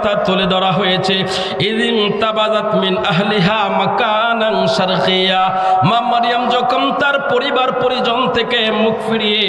কথা তুলে ধরা হয়েছে। ইদিন তাবাদাত মিন আহলিহা মাকানান শারকিয়া। মা মারিয়াম যখন তার পরিবার পরিজন থেকে মুখ ফিরিয়ে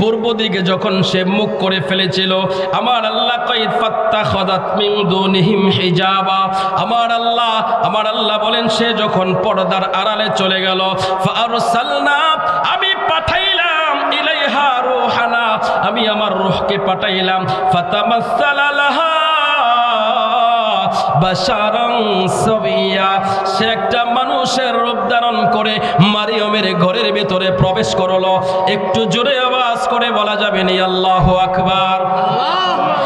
পূর্ব দিকে যখন সে মুখ করে ফেলেছিল, আমার আল্লাহ ফাত্তা খদাত মিন দুনিহিম হিজাবা। আমার আল্লাহ আমার আল্লাহ বলেন, সে যখন পর্দার আড়ালে চলে গেল ফারসালনা আমি পাঠাইলাম ইলাইহা রূহানা, আমি আমার রূহকে পাঠাইলাম। ফাতামাসসালা বাশারান সাবিয়া। সে একটা মানুষের রূপ ধারণ করে মারিয়মের ঘরের ভেতরে প্রবেশ করল। একটু জোরে আওয়াজ করে বলা যাবে নি, আল্লাহ আকবার। রে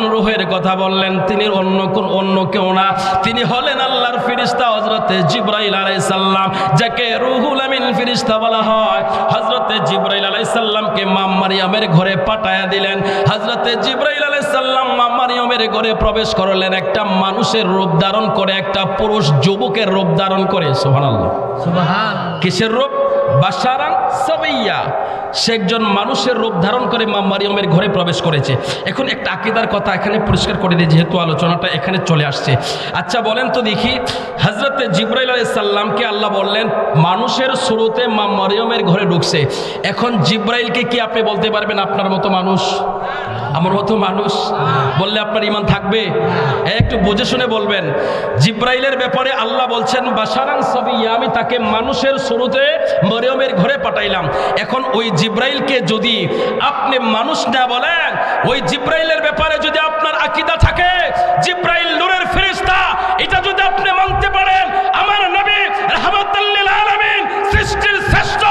কোন রুহের কথা বললেন তিনি অন্য কোন অন্য কেউ না। তিনি হলেন আল্লাহর ফিরিস্তা হজরতে জিব্রাইল আলাইহিস সালাম যাকে রুহুল আমিন ফিরিস্তা বলা হয়। হজরতে জিব্রাইল আলাইহিস সালামকে মা মারিয়ামের ঘরে পাঠায়া দিলেন। হজরতে জিব্রাইল আলাইহিস সালাম মা মারিয়ামের ঘরে প্রবেশ করলেন। একটা মানুষের রূপ ধারণ করে একটা পুরুষ যুবকের রূপ ধারণ করে। সুবহানাল্লাহ। সুবহান কিসের রূপ? বাসারান সাবিয়া। সে একজন মানুষের রূপ ধারণ করে মা মারিয়মের ঘরে প্রবেশ করেছে। এখন একটা আকিদার কথা এখানে পরিষ্কার করে দিই, যেহেতু আলোচনাটা এখানে চলে আসছে। আচ্ছা বলেন তো দেখি হজরতে জিব্রাইল আলাইসাল্লামকে আল্লাহ বললেন, মানুষের শুরুতে মা মারিয়মের ঘরে ঢুকছে। এখন জিব্রাইলকে কি আপনি বলতে পারবেন আপনার মতো মানুষ? আমার মতো মানুষ। বললে আপনার ইমান থাকবে? একটু বুঝে শুনে বলবেন। জিব্রাইলের ব্যাপারে আল্লাহ বলছেন বাসারান সাবিয়া, আমি তাকে মানুষের শুরুতে মরিয়মের ঘরে পাঠাইলাম। এখন ওই জিব্রাইলকে যদি আপনি মানুষ না বলেন, ওই জিব্রাইলের ব্যাপারে যদি আপনার আকিদা থাকে, জিব্রাইল নূরের ফেরেশতা এটা যদি আপনি মানতে পারেন আমার নবী রাহমাতুল্লিল আলামিন সৃষ্টির শ্রেষ্ঠ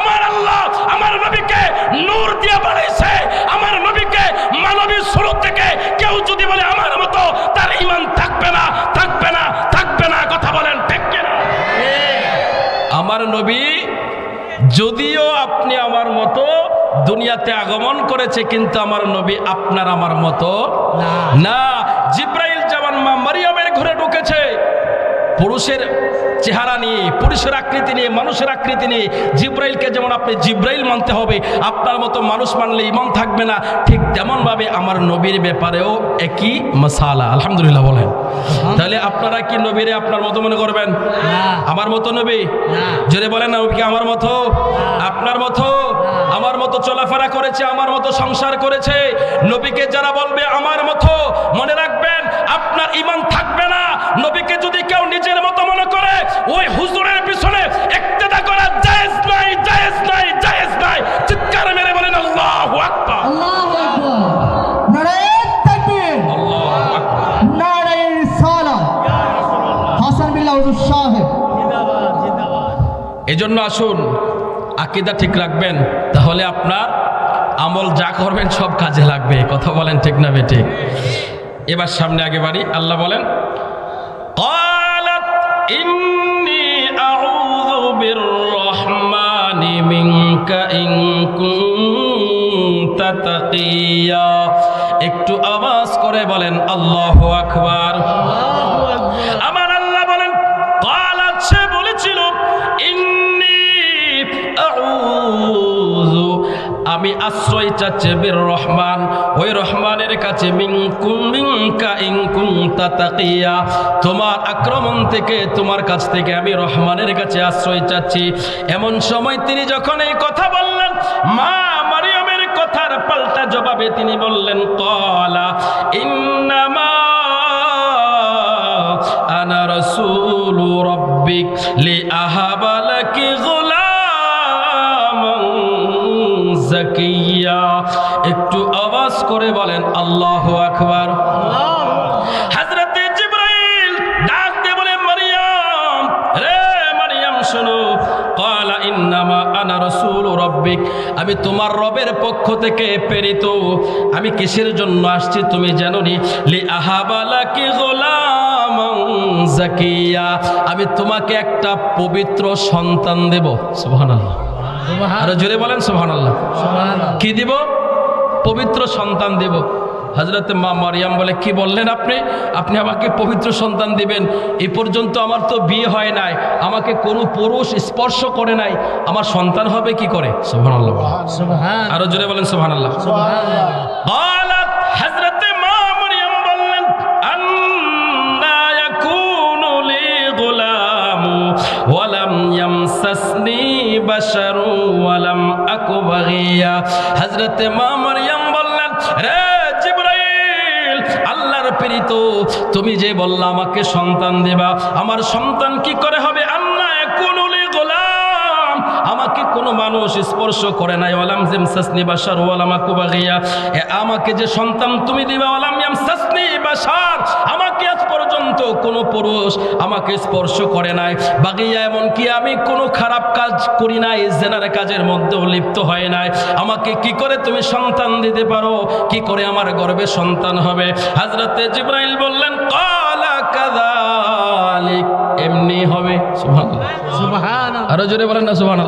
আমার আল্লাহ আমার নবীকে নূর দিয়ে বানাইছে আমার নবীকে মানবী শুরু থেকে কেউ যদি বলে আমার মতো তার ইমান থাকবে না থাকবে না থাকবে না কথা বলেন ঠিক কিনা আমার নবী যদিও আপনি আমার মতো দুনিয়াতে আগমন করেছে কিন্তু আমার নবী আপনার আমার মতো না। না জিব্রাইল জামান মা মারিয়ামের ঘরে ঢুকেছে পুরুষের চেহারা নিয়ে পুরুষের আকৃতি নিয়ে মানুষের আকৃতি নিয়ে জিব্রাইলকে যেমন আপনি জিব্রাইল মানতে হবে আপনার মতো মানুষ মানলে ইমান থাকবে না ঠিক তেমনভাবে আমার নবীর ব্যাপারেও একই মশালা আলহামদুলিল্লাহ বলেন। তাহলে আপনারা কি নবীরে আপনার মতো মনে করবেন? আমার মতো নবী। যদি বলেন নবীকে আমার মতো? আপনার মতো? আমার মতো চলাফেরা করেছে আমার মতো সংসার করেছে। নবীকে যারা বলবে আমার মতো মনে রাখবেন আপনার ইমান থাকবে না। নবীকে যদি কেউ নিজের মতো মনে করে ওই হুজুরের পিছনে ইক্তেদা করা জায়েজ নাই জায়েজ নাই জায়েজ নাই। চিৎকার মেরে বলেন আল্লাহু আকবার। আল্লাহু আকবার। নারায়ে তাকবীর। আল্লাহু আকবার নারায়ে রিসালাত হাসান বিল্লাহ হুজুর সাহেব। জিন্দাবাদ জিন্দাবাদ এজন্য আসুন আকিদা ঠিক রাখবেন তাহলে আপনার আমল যা করবেন সব কাজে লাগবে। কথা বলেন ঠিক না বেঠিক। এবার সামনে আগে বাড়ি আল্লাহ বলেন ইন্নি একটু আওয়াজ করে বলেন আল্লাহ আকবার। আল্লাহ আমি আশ্রয় চাচ্ছে বের রহমান। ওই রহমানের কাছে তোমার আক্রমণ থেকে, তোমার কাছ থেকে আমি রহমানের কাছে আশ্রয় চাচ্ছি। এমন সময় তিনি যখন এই কথা বললেন, মা মারিয়ামের কথার পাল্টা জবাবে তিনি বললেন, কলা ইন্নামা আনা রসুল রব্বিক লি আহাবালাকি গো দিয়া একটু আওয়াজ করে বলেন, আল্লাহ আকবার। বলে, মারিয়াম, রে মারিয়াম, শোনো। কালা ইন্নামা আমি তোমার রবের পক্ষ থেকে প্রেরিত। আমি কিসের জন্য আসছি তুমি জানোনি? লি আহাবালা কি গোলাম জাকিয়া। আমি তোমাকে একটা পবিত্র সন্তান দেব। সুবহানাল্লাহ। আরো জোরে বলেন সুবহানাল্লাহ সুবহান কি দিব পবিত্র সন্তান দেব হজরতে মা মারিয়াম বলে কি বললেন আপনি আপনি আমাকে পবিত্র সন্তান দিবেন এই পর্যন্ত আমার তো বিয়ে হয় নাই আমাকে কোনো পুরুষ স্পর্শ করে নাই আমার সন্তান হবে কি করে সুহান আল্লাহ সুবহান আরো জোরে বলেন সুহান আল্লাহ সুবহানাল্লাহ قالت حضرت ওয়ালাম আকু বাগিয়া হযরত মা মরিয়ম বললেন, রে জিবরাইল, আল্লাহর প্রেরিত, তুমি যে বললা আমাকে সন্তান দেবা, আমার সন্তান কি করে হবে? কোনো মানুষ স্পর্শ করে নাই। ওয়ালাম জিম সাসনি বাশার ওয়ালাম আকুবাগিয়া এ আমাকে যে সন্তান তুমি দিবা ওয়ালাম ইয়াম সাসনি বাশার। আমাকে আজ পর্যন্ত কোনো পুরুষ আমাকে স্পর্শ করে নাই। বাগিয়া এমন কি আমি কোনো খারাপ কাজ করি নাই জেনার কাজের মধ্যেও লিপ্ত হয় নাই। আমাকে কি করে তুমি সন্তান দিতে পারো? কি করে আমার গর্বে সন্তান হবে? হাজরাতে জিব্রাইল বললেন কালা কাদালিক এমনি হবে। সুবহানাল্লাহ। সুবহানাল্লাহ। আরও জোরে বলেন না সুবহান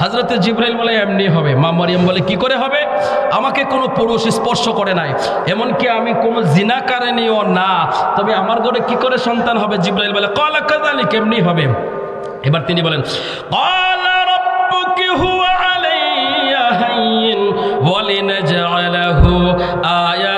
হাজরতে জিব্রাইল বলে, এমনি হবে। মা মারিয়াম বলে, কি করে হবে? আমাকে কোনো পুরুষ স্পর্শ করে নাই। এমনকি আমি কোনো জিনাকারিনীও না। তবে আমার ঘরে কি করে সন্তান হবে? জিব্রাইল বলে, কলা কাদালি কেমনি হবে। এবার তিনি বলেন, কলা রব্বুকি আয়াতাল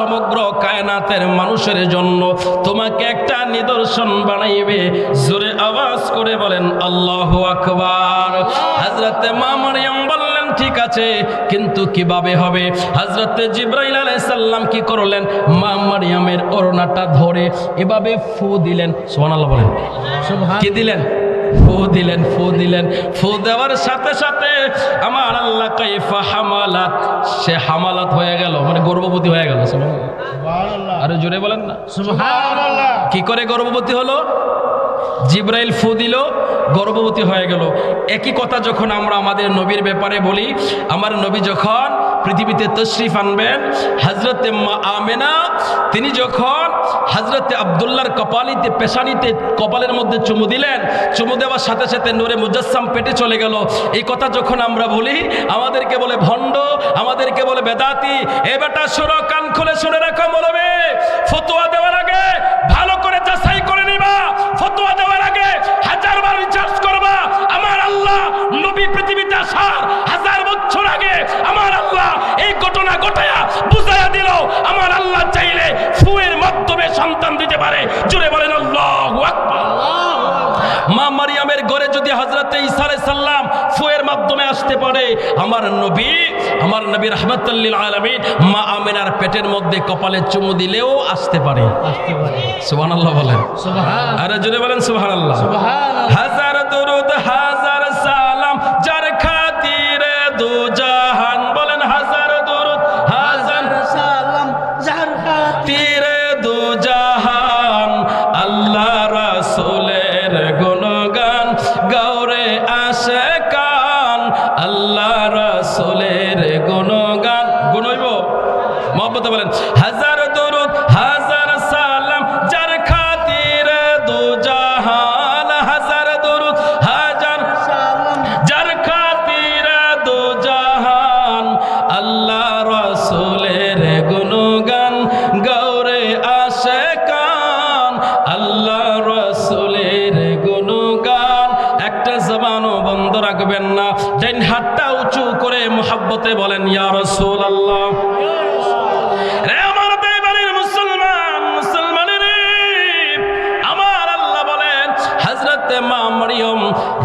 সমগ্র কায়নাতের মানুষের জন্য তোমাকে একটা নিদর্শন বানাইবে। জোরে আওয়াজ করে বলেন আল্লাহ আকবার। হযরতে মা মারিয়াম বললেন ঠিক আছে কিন্তু কীভাবে হবে? হযরতে জিব্রাইল আলাইহিস সালাম কি করলেন? মা মারিয়ামের ওড়নাটা ধরে এভাবে ফু দিলেন। সুবহানাল্লাহ বলেন। কি দিলেন? ফু দিলেন ফু দিলেন ফু দেওয়ার সাথে সাথে আমার আল্লাহ কাইফা হামালাত সে হামালাত হয়ে গেল মানে গর্ভবতী হয়ে গেল সুবহানাল্লাহ। আরও জোরে বলেন না? সুবহানাল্লাহ। কি করে গর্ভবতী হলো? জিব্রাইল ফু দিল গর্ভবতী হয়ে গেল। একই কথা যখন আমরা আমাদের নবীর ব্যাপারে বলি আমার নবী যখন পৃথিবীতে তশরিফ আনবেন হজরতে আমেনা, তিনি যখন হজরতে আবদুল্লার কপালিতে, পেশানিতে, কপালের মধ্যে চুমু দিলেন, চুমু দেওয়ার সাথে সাথে নূরে মুজাসসাম পেটে চলে গেল। এই কথা যখন আমরা বলি, আমাদেরকে বলে ভণ্ড, আমাদেরকে বলে বেদাতি, এ বেটা সরো, কান খুলে শুনে রাখো বলবে ফতোয়া সালাম ফুয়ের মাধ্যমে আসতে পারে। আমার নবী আমার নবী রহমতুল্লিল আলমী মা আমিনার পেটের মধ্যে কপালে চুমু দিলেও আসতে পারে। সুবাহ আল্লাহ বলেন। আরে জুড়ে বলেন সুবাহ আল্লাহ হাজার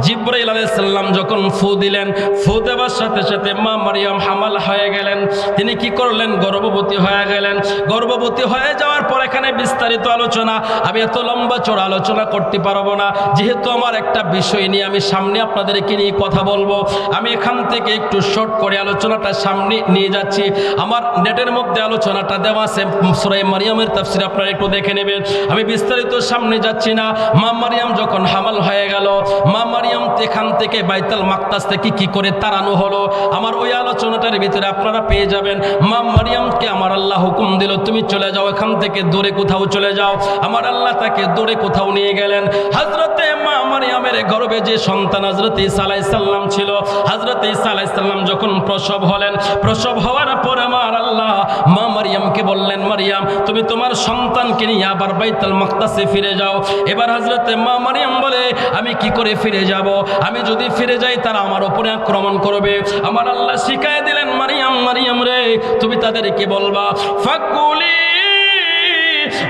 মুসলমানের জিব্রাইল আলাইসাল্লাম যখন ফু দিলেন, ফু দেওয়ার সাথে সাথে মা মারিয়াম হামাল হয়ে গেলেন। তিনি কি করলেন? গর্ভবতী হয়ে গেলেন। গর্ভবতী হয়ে যাওয়ার পর এখানে বিস্তারিত আলোচনা। আমি এত লম্বা চড়া আলোচনা করতে পারব না। যেহেতু আমার একটা বিষয় নিয়ে আমি সামনে আপনাদেরকে নিয়ে কথা বলব, আমি এখান থেকে একটু শর্ট করে আলোচনাটা সামনে নিয়ে যাচ্ছি। আমার নেটের মধ্যে আলোচনাটা দেওয়া আছে। সুরাই মারিয়ামের তাফসির আপনারা একটু দেখে নেবেন। আমি বিস্তারিত সামনে যাচ্ছি না। মা মারিয়াম যখন হামাল হয়ে গেল, মা মারিয়াম এখান থেকে বাইতাল মাক্তাস থেকে কি করে তাড়ানো হলো? আমার ওই আলোচনাটার ভিতরে আপনারা পেয়ে যাবেন। মা মারিয়ামকে আমার আল্লাহ হুকুম দিল, তুমি চলে যাও এখান থেকে, দূরে কোথাও চলে যাও। আমার আল্লাহ তাকে দূরে কোথাও নিয়ে গেলেন। হাজরতে মা মারিয়ামের গর্বে যে সন্তান হজরত ইসা আলাইসাল্লাম ছিল হজরত ইসা আলাইসাল্লাম যখন প্রসব হলেন, প্রসব হওয়ার পর আমার আল্লাহ মা মারিয়ামকে বললেন, মারিয়াম, তুমি তোমার সন্তানকে নিয়ে আবার বাইতাল মাক্তাসে ফিরে যাও। এবার হজরতে মা মারিয়াম বলে, আমি কি করে ফিরে যাব? আমি যদি ফিরে যাই তারা আমার ওপরে আক্রমণ করবে। আমার আল্লাহ শিখাই দিলেন মারিয়াম মারিয়াম রে তুমি তাদেরকে বলবা? ফাকুলি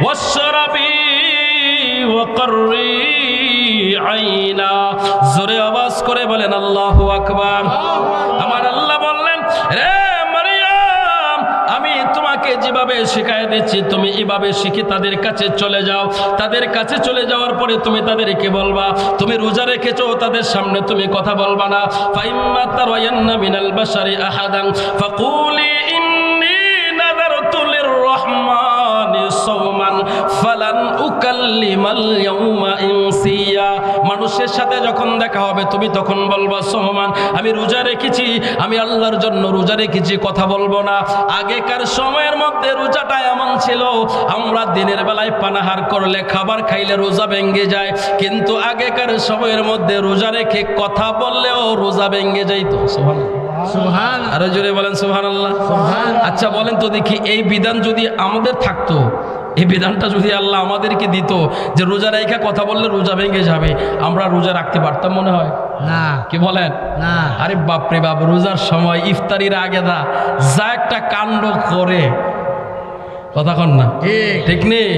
ওয়াসরাবি ওয়াকরি আইনা। জোরে আওয়াজ করে বলেন আল্লাহু আকবার। আমার আল্লাহ বললেন রে যেভাবে শিখাই দিচ্ছি, তুমি এভাবে শিখে তাদের কাছে চলে যাও। তাদের কাছে চলে যাওয়ার পরে তুমি তাদেরকে বলবা, তুমি রোজা রেখেছো, তাদের সামনে তুমি কথা বলবা না। ফালান উকাল্লিমাল ইনসিয়া। মানুষের সাথে যখন দেখা হবে তুমি তখন বলবা সোহমান আমি রোজা রেখেছি আমি আল্লাহর জন্য রোজা রেখেছি কথা বলব না। আগেকার সময়ের মধ্যে রোজাটা এমন ছিল আমরা দিনের বেলায় পানাহার করলে খাবার খাইলে রোজা ভেঙ্গে যায়। কিন্তু আগেকার সময়ের মধ্যে রোজা রেখে কথা বললেও রোজা ভেঙ্গে যাইতো সোহান আরও জোরে বলেন সুহান আল্লাহ। আচ্ছা বলেন তো দেখি এই বিধান যদি আমাদের থাকতো এই বিধানটা যদি আল্লাহ আমাদেরকে দিত যে রোজা রেখা কথা বললে রোজা ভেঙে যাবে আমরা রোজা রাখতে পারতাম মনে হয়? না। কি বলেন? না। আরে বাপরে বাপ রোজার সময় ইফতারির আগে দা যা একটা কাণ্ড করে। কথা কন না। ঠিক। নেই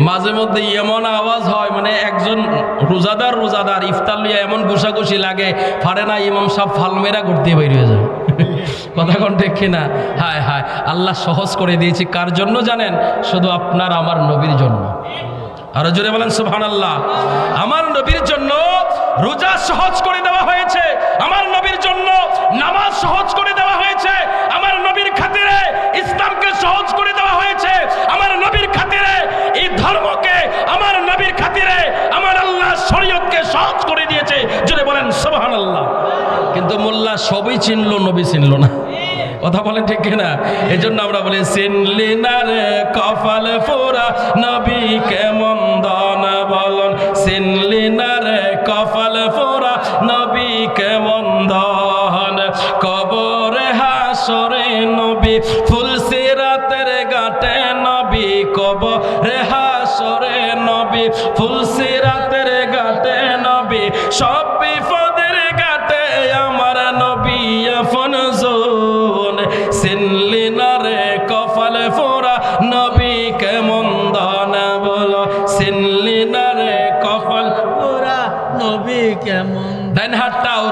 মাঝে মধ্যে এমন আওয়াজ হয় মানে একজন রোজাদার রোজাদার ইফতার লিয়ে এমন ঘুষাঘুষি লাগে পারে না ইমাম সাহেব ফালমেরা ঘুরতে বের হয়ে যায়। কথা ঠিক কিনা? হায় হায়, আল্লাহ সহজ করে দিয়েছি। কার জন্য জানেন? শুধু আপনার, আমার নবীর জন্য। আরও জোরে বলেন সুবহান আল্লাহ আমার নবীর জন্য রোজা সহজ করে দেওয়া হয়েছে। আমার নবীর জন্য নামাজ সহজ করে দেওয়া হয়েছে। আমার নবীর খাতিরে ইসলামকে সহজ করে দেওয়া হয়েছে। আমার নবীর খাতিরে এই ধর্মকে, আমার নবীর খাতিরে আমার আল্লাহ শরীয়তকে সহজ করে দিয়েছে। জোরে বলেন সুবহান আল্লাহ কিন্তু মোল্লা সবই চিনলো, নবী চিনলো না। কথা বলেন ঠিক কিনা? এই জন্য আমরা বলি, চিনলি না রে কপাল ফোরা, নবী কেমন দন বলন? চিনলি না রে কপাল ফোরা, নবী কেমন দন কবরে হাসরে নবী, ফুল সিরাতের গাটে নবী, কবরে হাসরে নবী, ফুল সিরাতের গাটে নবী, সব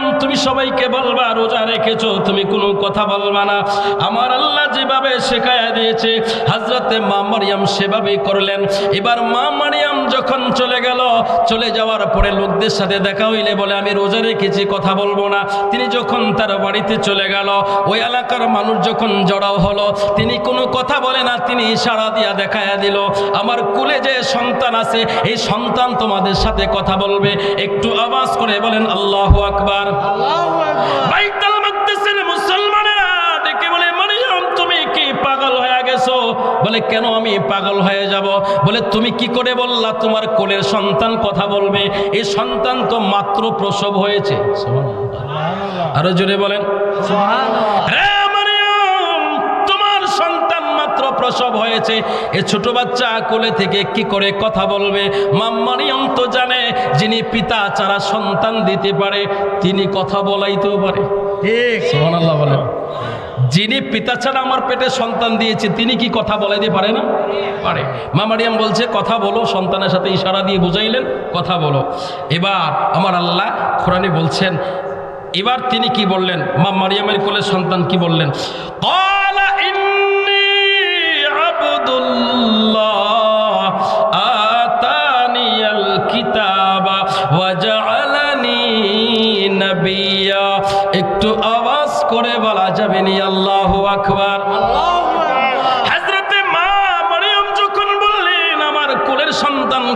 মারিয়াম তুমি সবাইকে বলবা, রোজা রেখেছো, তুমি কোনো কথা বলবা না। আমার আল্লাহ যেভাবে শেখায়া দিয়েছে হাজরতে মা মারিয়াম সেভাবেই করলেন। এবার মা মারিয়াম যখন চলে গেল, চলে যাওয়ার পরে লোকদের সাথে দেখা হইলে বলে, আমি রোজা রেখেছি, কথা বলব না। তিনি যখন তার বাড়িতে চলে গেল, ওই এলাকার মানুষ যখন জড়াও হলো, তিনি কোনো কথা বলে না, তিনি ইশারা দিয়া দেখায়া দিল, আমার কুলে যে সন্তান আছে, এই সন্তান তোমাদের সাথে কথা বলবে। একটু আওয়াজ করে বলেন, আল্লাহ আকবার। বাইতুল মাকদিসের মুসলমানেরা ডেকে বলে মারিয়াম তুমি কি পাগল হয়ে গেছো? বলে কেন আমি পাগল হয়ে যাব? বলে তুমি কি করে বললা তোমার কোলের সন্তান কথা বলবে? এই সন্তান তো মাত্র প্রসব হয়েছে। আরও জোরে বলেন। সুবহানাল্লাহ। প্রসব হয়েছে। এ ছোট বাচ্চা কোলে থেকে কি করে কথা বলবে? মাম্মারিয়ম তো জানে যিনি পিতা ছাড়া সন্তান দিতে পারে তিনি কথা বলাইতেও পারে। বলেন। যিনি পিতা ছাড়া আমার পেটে সন্তান দিয়েছে তিনি কি কথা বলাইতে পারে না? পারে। মা মারিয়াম বলছে কথা বলো সন্তানের সাথে ইশারা দিয়ে বুঝাইলেন কথা বলো। এবার আমার আল্লাহ কোরআনে বলছেন এবার তিনি কি বললেন? মা মারিয়ামের কোলে সন্তান কি বললেন? "ক্বালা ইন্নী একটু আওয়াজ করে বলা যাবে নি আল্লাহু আকবার। হযরতে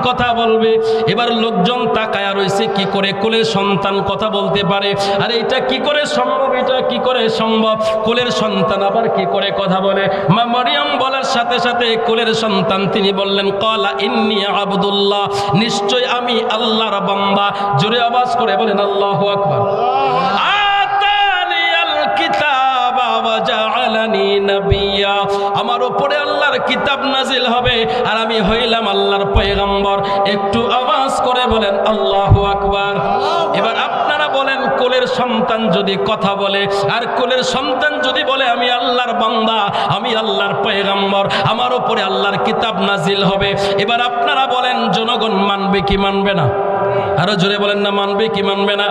কথা বলবে। এবার লোকজন তাকায়া রয়েছে, কি করে কোলের সন্তান কথা বলতে পারে? আর এটা কি করে সম্ভব? এটা কি করে সম্ভব? কোলের সন্তান আবার কি করে কথা বলে? মা মারিয়াম বলার সাথে সাথে কোলের সন্তান তিনি বললেন কলা ইন্নি আবদুল্লাহ, নিশ্চয় আমি আল্লাহর বান্দা। জোরে আওয়াজ করে বলেন, আল্লাহু আকবার। আমার উপরে আল্লাহর কিতাব নাজিল হবে। আর আমি হইলাম আল্লাহর পয়গম্বর। একটু আওয়াজ করে বলেন, আল্লাহু আকবার। এবার আপনারা বলেন, কোলের সন্তান যদি কথা বলে, আর কোলের সন্তান যদি বলে, আমি আল্লাহর বান্দা, আমি আল্লাহর পয়গম্বর, আমার উপরে আল্লাহর কিতাব নাজিল হবে। এবার আপনারা বলেন, জনগণ মানবে কি মানবে না? আরও জোরে বলেন না, মানবে কি মানবে না?